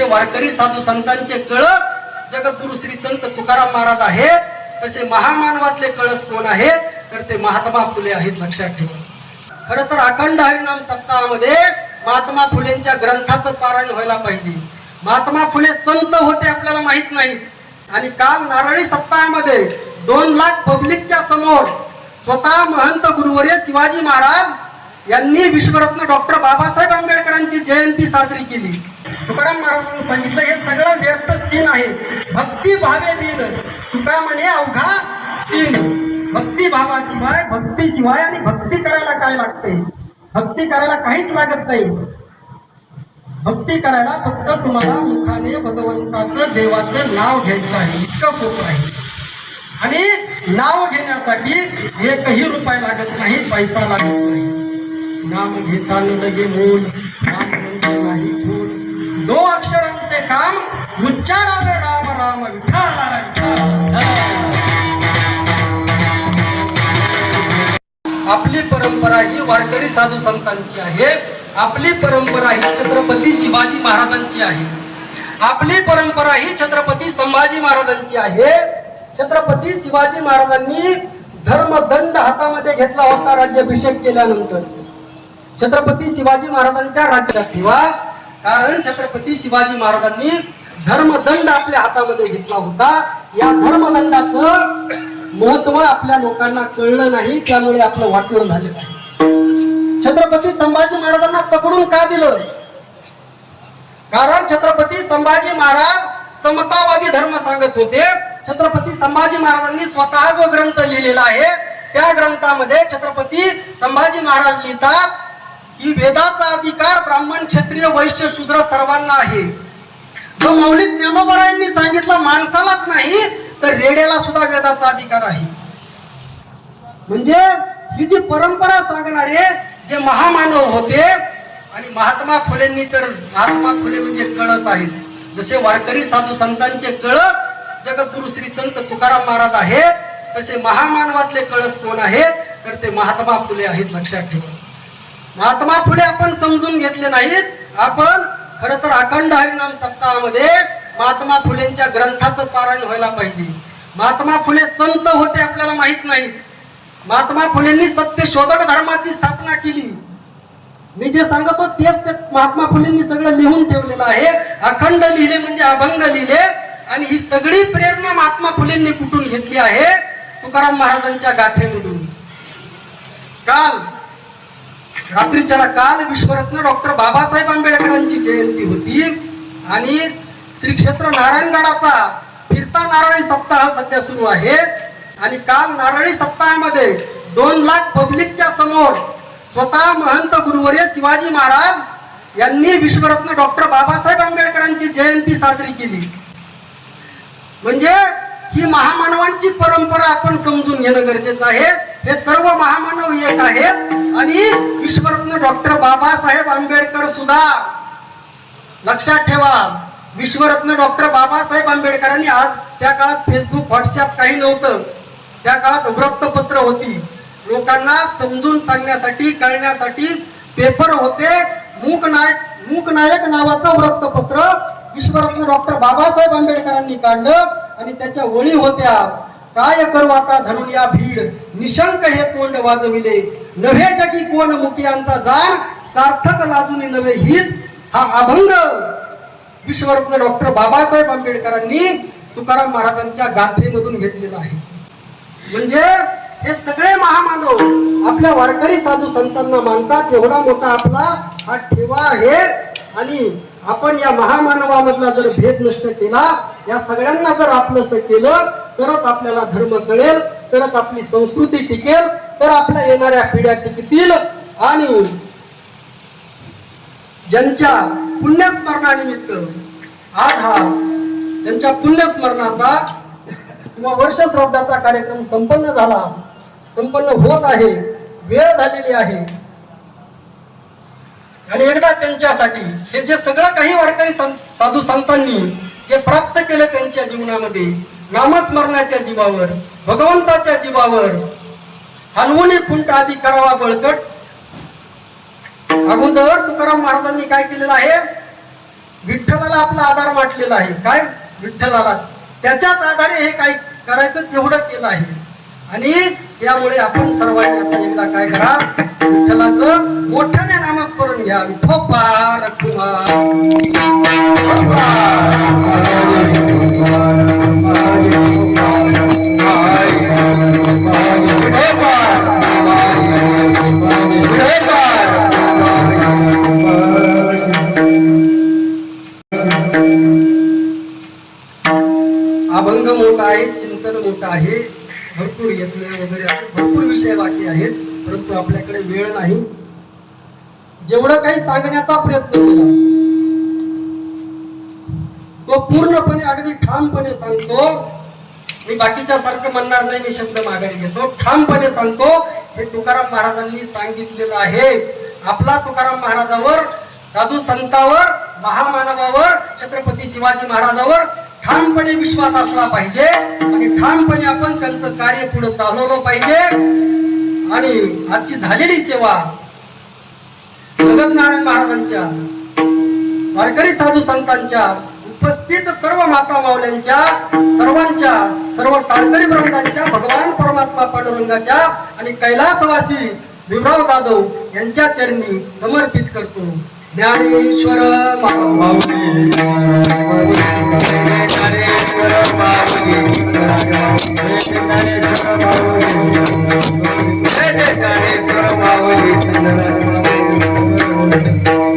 वारकरी साधू संतांचे कळस जगद्गुरु श्री संत तुकाराम महाराज आहेत तसे महामानवातले कळस कोण आहेत तर ते महात्मा फुले आहेत लक्षात ठेवा. खर तर अखंड हरिनाम सप्ताहामध्ये महात्मा फुलेंच्या ग्रंथाचं पारायण व्हायला पाहिजे. महात्मा फुले संत होते आपल्याला माहीत नाही. आणि काल नारळी सप्ताहामध्ये दोन लाख पब्लिकच्या समोर स्वतः महंत गुरुवर्य शिवाजी महाराज यांनी विश्वरत्न डॉक्टर बाबासाहेब आंबेडकरांची जयंती साजरी केली. तुकाराम महाराजांनी सांगितलं हे सगळं व्यर्थ सीन आहे. भक्ती भावे वीण तुका अवघा सीन. भक्ती भावाशिवाय भक्ती शिवाय आणि भक्ती करायला काय लागते भक्ती करायला काहीच लागत नाही. भक्ती करायला फक्त तुम्हाला मुखाने भगवंताचं देवाचं नाव घ्यायचं आहे. इतकं सोपं आहे. आणि नाव घेण्यासाठी एकही रुपये लागत नाही पैसा लागत नाही. नाम घेताना लगे मूल. नाम नाही. नो अक्षरांचे काम उच्चारावे राम राम विठाला आपली परंपरा ही वारकरी साधू संतांची आहे. आपली परंपरा ही छत्रपती शिवाजी महाराजांची आहे. आपली परंपरा ही छत्रपती संभाजी महाराजांची आहे. छत्रपती शिवाजी महाराजांनी धर्मदंड हातामध्ये घेतला होता राज्याभिषेक केल्यानंतर. छत्रपती शिवाजी महाराजांच्या राज्यात ठेवा कारण छत्रपती शिवाजी महाराजांनी धर्मदंड आपल्या हातामध्ये घेतला होता. या धर्मदंडाचं महत्त्व आपल्या लोकांना कळलं नाही त्यामुळे आपलं वाटण झालेलं आहे छत्रपती संभाजी महाराजांना पकडून का दिलं? कारण छत्रपती संभाजी महाराज समतावादी धर्म सांगत होते. छत्रपती संभाजी महाराजांनी स्वतः जो ग्रंथ लिहिलेला आहे त्या ग्रंथामध्ये छत्रपती संभाजी महाराज लिहितात की वेदाचा अधिकार ब्राह्मण क्षत्रिय वैश्य शूद्र सर्वांना आहे. जो मौलिक ज्ञानोबरायांनी सांगितलं माणसालाच नाही तर रेड्याला सुद्धा वेदाचा अधिकार आहे. म्हणजे ही जी परंपरा सांगणारे जे महामानव होते आणि महात्मा फुलेंनी तर महात्मा फुले म्हणजे कळस आहेत. जसे वारकरी साधू संतांचे कळस जगद्गुरु श्री संत तुकाराम महाराज आहेत तसे महामानवातले कळस कोण आहेत तर ते महात्मा फुले आहेत लक्षात ठेवा. महात्मा फुले आपण समजून घेतले नाहीत. आपण खर तर अखंड हरिनाम सप्ताहामध्ये महात्मा फुलेंच्या ग्रंथाचं पारायण व्हायला पाहिजे. महात्मा फुले संत होते आपल्याला माहीत नाही. महात्मा फुलेंनी सत्य शोधक धर्माची स्थापना केली. मी जे सांगतो तेच ते महात्मा फुलेंनी सगळं लिहून ठेवलेलं आहे. अखंड लिहिले म्हणजे अभंग लिहिले. आणि ही सगळी प्रेरणा महात्मा फुलेंनी कुठून घेतली आहे? तुकाराम महाराजांच्या गाठेमधून काल रात्रीच्याला काल विश्वरत्न डॉक्टर बाबासाहेब आंबेडकरांची जयंती होती. आणि श्री क्षेत्र नारायणगडाचा फिरता नारळी सप्ताह सध्या सुरू आहे. आणि काल नारळी सप्ताहामध्ये दोन लाख पब्लिकच्या समोर स्वतः महंत गुरुवर्य शिवाजी महाराज यांनी विश्वरत्न डॉक्टर बाबासाहेब आंबेडकरांची जयंती साजरी केली. म्हणजे ही महामानवांची परंपरा आपण समजून घेणं गरजेचं आहे. हे सर्व महामानव एक आहेत. आणि विश्वरत्न डॉक्टर बाबासाहेब आंबेडकर सुद्धा. लक्षात ठेवा विश्वरत्न डॉक्टर बाबासाहेब आंबेडकरांनी आज त्या काळात फेसबुक व्हॉट्सअप काही नव्हतं. त्या काळात वृत्तपत्र होती. लोकांना समजून सांगण्यासाठी कळण्यासाठी पेपर होते. मूकनायक मूकनायक नावाचं वृत्तपत्र विश्वरत्न डॉक्टर बाबासाहेब आंबेडकरांनी काढलं. आणि त्याच्या वळी होत्या. काय करवाता आता धनुया भीड? निशंक हे तोंड वाजविले. नव्हे जगी कोण मुखियांचा जाण? सार्थक लाजून नव्हे हित? हा अभंग. विश्वरत्न डॉक्टर बाबासाहेब आंबेडकरांनी तुकाराम महाराजांच्या गाथेमधून घेतलेला आहे. म्हणजे हे सगळे महामानव आपल्या वारकरी साधू संतांना मानतात. एवढा मोठा आपला हा ठेवा आहे. आणि आपण या महामानवामधला जर भेद नष्ट केला या सगळ्यांना जर आपलंस केलं तरच आपल्याला धर्म कळेल तरच आपली संस्कृती टिकेल तर आपल्या येणाऱ्या पिढ्या टिकतील आणि ज्यांच्या पुण्यस्मरणानिमित्त आज हा त्यांच्या पुण्यस्मरणाचा किंवा वर्ष श्राद्धाचा कार्यक्रम संपन्न झाला संपन्न होत आहे वेळ झालेली आहे आणि एकदा त्यांच्यासाठी हे जे सगळं काही वारकरी साधू संतांनी जे प्राप्त केलं त्यांच्या जीवनामध्ये नामस्मरणाच्या जीवावर भगवंताच्या जीवावर हलवून खुंट आधी करावा बळकट. अगोदर तुकाराम महाराजांनी काय केलेलं आहे? विठ्ठलाला आपला आधार वाटलेला आहे. काय? विठ्ठलाला. त्याच्याच आधारे हे काय करायचं? तेवढं केलं आहे. आणि त्यामुळे आपण सर्वांनी एकदा काय करा? विठ्ठलाचं मोठ्याने करून घ्या. विठोबा अभंग मोठा आहे चिंतन मोठं आहे. भरपूर यत्न वगैरे भरपूर विषय बाकी आहेत परंतु आपल्याकडे वेळ नाही. जेवढं काही सांगण्याचा प्रयत्न केला तो पूर्णपणे अगदी ठामपणे सांगतो मी बाकीच्या सारखं म्हणणार नाही मी शब्द माघारी घेतो. ठामपणे सांगतो हे तुकाराम महाराजांनी सांगितलेलं आहे. आपला तुकाराम महाराजावर साधू संतावर महामानवावर छत्रपती शिवाजी महाराजावर ठामपणे विश्वास असला पाहिजे आणि ठामपणे आपण त्यांचं कार्य पुढे चालवलं पाहिजे. आणि आजची झालेली सेवा महाराजांच्या वारकरी साधू संतांच्या उपस्थित सर्व माता मावल्यांच्या सर्वांच्या सर्व साळकरी ब्रह्मांच्या भगवान परमात्मा पांडुरंगाच्या आणि कैलासवासी भीमराव जाधव यांच्या चरणी समर्पित करतो. Dnyaneshwar Dnyaneshwar Thank you.